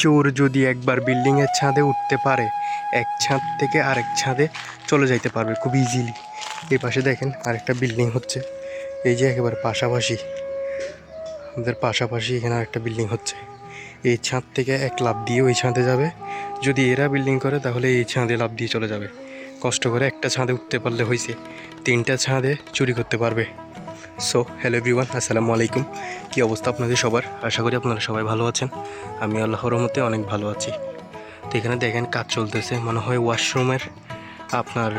চোর যদি একবার বিল্ডিংয়ের ছাদে উঠতে পারে, এক ছাদ থেকে আরেক ছাদে চলে যাইতে পারবে খুব ইজিলি এই পাশে দেখেন আরেকটা বিল্ডিং হচ্ছে। এই যে একেবারে পাশাপাশি। আমাদের পাশাপাশি এখানে আরেকটা বিল্ডিং হচ্ছে। এই ছাদ থেকে এক লাভ দিয়ে ওই ছাদে যাবে। যদি এরা বিল্ডিং করে, তাহলে এই ছাদে লাভ দিয়ে চলে যাবে। কষ্ট করে একটা ছাদে উঠতে পারলে হয়েছে তিনটা ছাদে চুরি করতে পারবে। সো হ্যালো এভরিওয়ান আসসালামু আলাইকুম। কী অবস্থা আপনাদের সবার? আশা করি আপনারা সবাই ভালো আছেন। আমি আল্লাহর রহমতে অনেক ভালো আছি। তো এখানে দেখেন কাজ চলতেছে। মনে হয় ওয়াশরুমের আপনার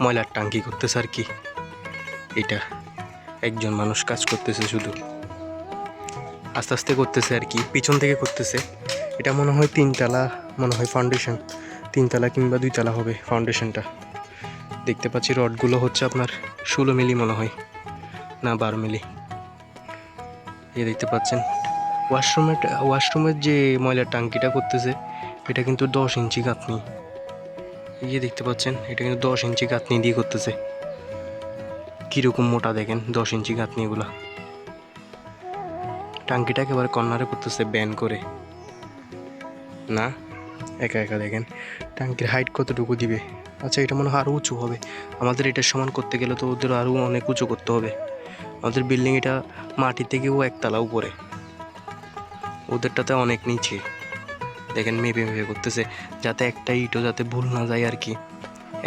ময়লার টাঙ্কি করতেছে আর কি। এটা একজন মানুষ কাজ করতেছে শুধু। আস্তে আস্তে করতেছে আর কি। পিছন থেকে করতেছে। এটা মনে হয় তিনতলা, মনে হয় ফাউন্ডেশন তিনতলা কিংবা দুইতলা হবে ফাউন্ডেশনটা দেখতে পাচ্ছি রডগুলো হচ্ছে আপনার ষোলো মিলি মনে হয়। না বারো মিলি। এ দেখতে পাচ্ছেন। ওয়াশরুমের ওয়াশরুমের যে ময়লার টাঙ্কিটা করতেছে, এটা কিন্তু দশ ইঞ্চি গাঁথনি। এই যে দেখতে পাচ্ছেন, এটা কিন্তু দশ ইঞ্চি গাঁথনি দিয়ে করতেছে। কীরকম মোটা দেখেন, দশ ইঞ্চি গাঁথনিগুলা। টাঙ্কিটা একেবারে কর্নারে করতেছে, ব্যান করে। না, একা একা দেখেন, টাঙ্কির হাইট কতটুকু দিবে? আচ্ছা এটা মনে হয় আরও উঁচু হবে। আমাদের এটা সমান করতে গেলে তো ওদের আরও অনেক উঁচু করতে হবে। আমাদের বিল্ডিং এটা মাটি থেকেও একতলা উপরে। ওদেরটাতে অনেক নিচে। দেখেন মেপে মেপে করতেছে, যাতে একটা ইটও যাতে ভুল না যায় আর কি।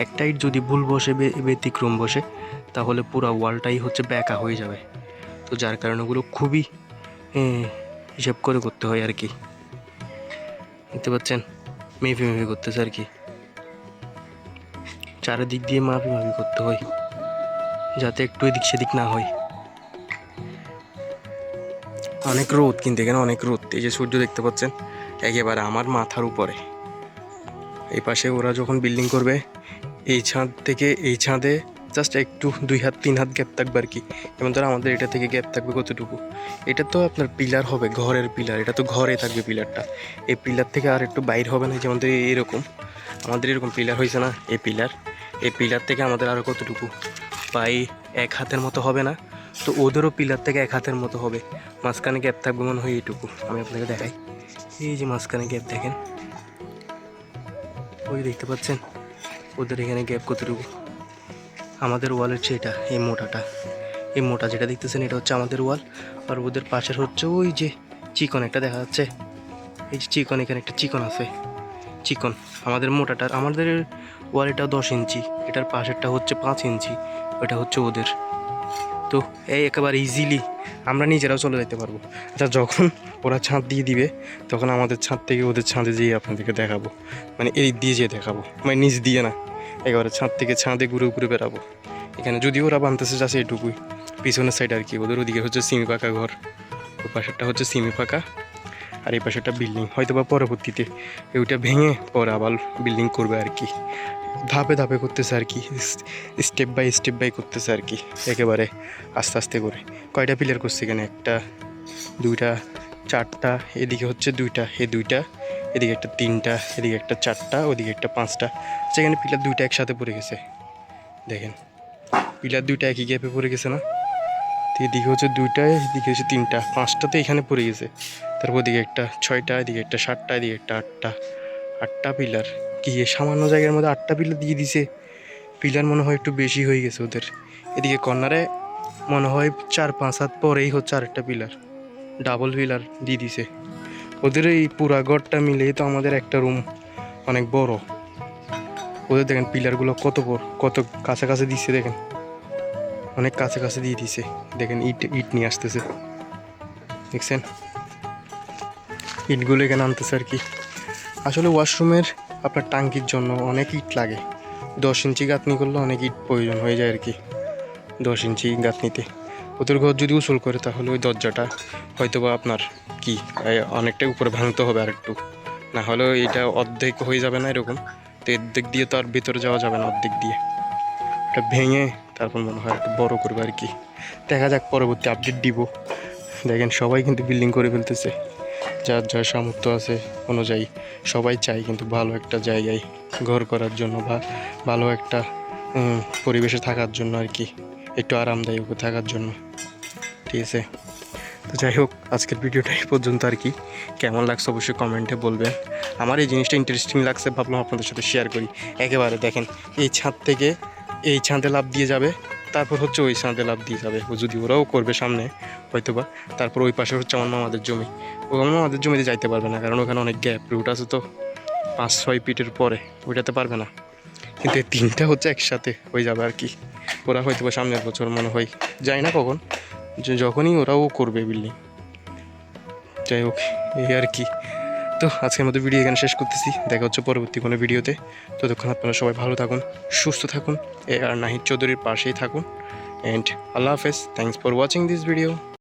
একটা ইট যদি ভুল বসে ব্যতিক্রম বসে, তাহলে পুরো ওয়ালটাই হচ্ছে ব্যাকা হয়ে যাবে। তো যার কারণে ওগুলো খুবই হিসাব করে করতে হয় আর কি। দেখতে পাচ্ছেন? মেপে মেপে করতেছে আর কি। চারিদিক দিয়ে মাপি মাপি করতে হয়, যাতে একটু এদিক সেদিক না হয়। অনেক রোদ, কিন্তু এখানে অনেক রোদ। এই যে সূর্য দেখতে পাচ্ছেন, একেবারে আমার মাথার উপরে। এই পাশে ওরা যখন বিল্ডিং করবে, এই ছাদ থেকে, এই ছাদে জাস্ট একটু দুই হাত, তিন হাত গ্যাপ থাকবে আর কি। যেমন ধরো আমাদের এটা থেকে গ্যাপ থাকবে কতটুকু? এটা তো আপনার পিলার হবে, ঘরের পিলার এটা তো ঘরে থাকবে পিলারটা এই পিলার থেকে আর একটু বাইর হবে না, যেমন ধরো এরকম। আমাদের এরকম পিলার হয়েছে না, এই পিলার এই পিলার থেকে আমাদের আরও কতটুকু? প্রায় এক হাতের মতো হবে না। তো ওদেরও পিলার থেকে এক হাতের মতো হবে। মাঝখানে গ্যাপ থাকবে মনে হয় এইটুকু। আমি আপনাকে দেখাই। এই যে মাঝখানে গ্যাপ দেখেন। ওই দেখতে পাচ্ছেন? ওদের এখানে গ্যাপ কতটুকু? আমাদের ওয়ালের যেটা এই মোটাটা। এই মোটা যেটা দেখতেছেন, এটা হচ্ছে আমাদের ওয়াল আর ওদের পাশের হচ্ছে ওই যে চিকন একটা দেখা যাচ্ছে। এই যে চিকন, এখানে একটা চিকন আছে। চিকন। আমাদের মোটাটার আমাদের ওয়াল এটা দশ ইঞ্চি। এটার পাশেরটা হচ্ছে পাঁচ ইঞ্চি। ওটা হচ্ছে ওদের। তো এই একেবারে ইজিলি আমরা নিজেরাও চলে যেতে পারব। আচ্ছা যখন ওরা ছাদ দিয়ে দিবে, তখন আমাদের ছাদ থেকে ওদের ছাদে যেয়ে আপনাদেরকে দেখাবো। মানে এই দিয়ে যেয়ে দেখাবো। মানে নিচ দিয়ে না, একেবারে ছাদ থেকে ছাদে ঘুরে ঘুরে বেড়াবো। এখানে যদি ওরা বানতেছে যাচ্ছে এটুকুই। পিছনের সাইড আর কি, ওদের ওদিকে হচ্ছে সিমি পাকা ঘর। ও পাশেরটা হচ্ছে সিমি পাকা। আর এই পাশে একটা বিল্ডিং হয়তো বা পরবর্তীতে। ওইটা ভেঙে পরে আবার বিল্ডিং করবে আর কি। ধাপে ধাপে করতেছে আর কি স্টেপ বাই স্টেপ বাই করতেছে আর কি, একেবারে আস্তে আস্তে করে। কয়টা পিলার করছে এখানে? একটা, দুইটা, চারটা, এদিকে হচ্ছে দুইটা, এ দুইটা, এদিকে একটা তিনটা, এদিকে একটা চারটা, ওদিকে একটা পাঁচটা। সেখানে পিলার দুইটা একসাথে পড়ে গেছে। দেখেন পিলার দুইটা একই গ্যাপে পড়ে গেছে না? এদিকে হচ্ছে দুইটা, এদিকে হচ্ছে তিনটা, পাঁচটা তো এখানে পড়ে গেছে। তারপর দিকে একটা ছয়টা, এদিকে একটা সাতটা, এদিকে একটা আটটা। আটটা পিলার কি সামান্য জায়গার মধ্যে আটটা পিলার দিয়ে দিছে। পিলার মনে হয় একটু বেশি হয়ে গেছে ওদের। এদিকে কর্নারে মনে হয় চার, পাঁচ হাত পরেই হচ্ছে আরেকটা পিলার ডাবল পিলার দিয়ে দিছে। ওদের এই পুরা ঘরটা মিলেই তো আমাদের একটা রুম অনেক বড়। ওদের দেখেন পিলারগুলো কত বড়, কত কাছাকাছি দিচ্ছে দেখেন। অনেক কাছে কাছে দিয়ে দিছে। দেখেন ইট ইট নিয়ে আসতেছে। দেখছেন? ইটগুলো এখানে আনতেছে আর কি। আসলে ওয়াশরুমের আপনার টাঙ্কির জন্য অনেক ইট লাগে। দশ ইঞ্চি গাঁথনি করলে অনেক ইট প্রয়োজন হয়ে যায় আর কি, দশ ইঞ্চি গাঁথনিতে। ওদের ঘর যদি উসুল করে তাহলে ওই দরজাটা হয়তো বা আপনার কি অনেকটাই উপরে ভাঙতে হবে আর একটু না হলেও এটা অর্ধেক হয়ে যাবে না এরকম, তো অর্ধেক দিয়ে তো আর ভিতরে যাওয়া যাবে না অর্ধেক দিয়ে। এটা ভেঙে তারপর মনে হয় একটু বড়ো করবে আর কি। দেখা যাক পরবর্তী আপডেট দিব। দেখেন সবাই কিন্তু বিল্ডিং করে ফেলতেছে। যার যার সামর্থ্য আছে অনুযায়ী সবাই চাই কিন্তু ভালো একটা জায়গায় ঘর করার জন্য বা ভালো একটা পরিবেশে থাকার জন্য আর কি, একটু আরামদায়ক থাকার জন্য। ঠিক আছে? তো যাই হোক, আজকের ভিডিওটা এই পর্যন্ত আর কি। কেমন লাগছে অবশ্যই কমেন্টে বলবেন। আমার এই জিনিসটা ইন্টারেস্টিং লাগছে, ভাবলাম আপনাদের সাথে শেয়ার করি। একেবারে দেখেন, এই ছাদ থেকে এই ছাদে লাভ দিয়ে যাবে। তারপর হচ্ছে ওই ছাদে লাভ দিয়ে যাবে। যদি ওরাও করবে সামনে, হয়তোবা, তারপর ওই পাশে হচ্ছে আমার মামাদের জমি। ও আমার মামাদের জমিতে যাইতে পারবে না, কারণ ওখানে অনেক গ্যাপ, রুট আছে তো। পাঁচ, ছয় ফিটের পরে, ওইটাতে পারবে না। কিন্তু এই তিনটা হচ্ছে একসাথে হয়ে যাবে আর কি। ওরা হয়তো বা সামনের বছর মনে হয়, যায় না কখন? যখনই ওরাও করবে বিল্ডিং যাই হোক, এই আর কি। তো আজকের মতো ভিডিও এখানে শেষ করতেছি। দেখা হচ্ছে পরবর্তী কোনো ভিডিওতে ততক্ষণ আপনারা সবাই ভালো থাকুন, সুস্থ থাকুন আর নাহিদ চৌধুরীর পাশেই থাকুন। অ্যান্ড আল্লাহ হাফেজ। Thanks for watching this video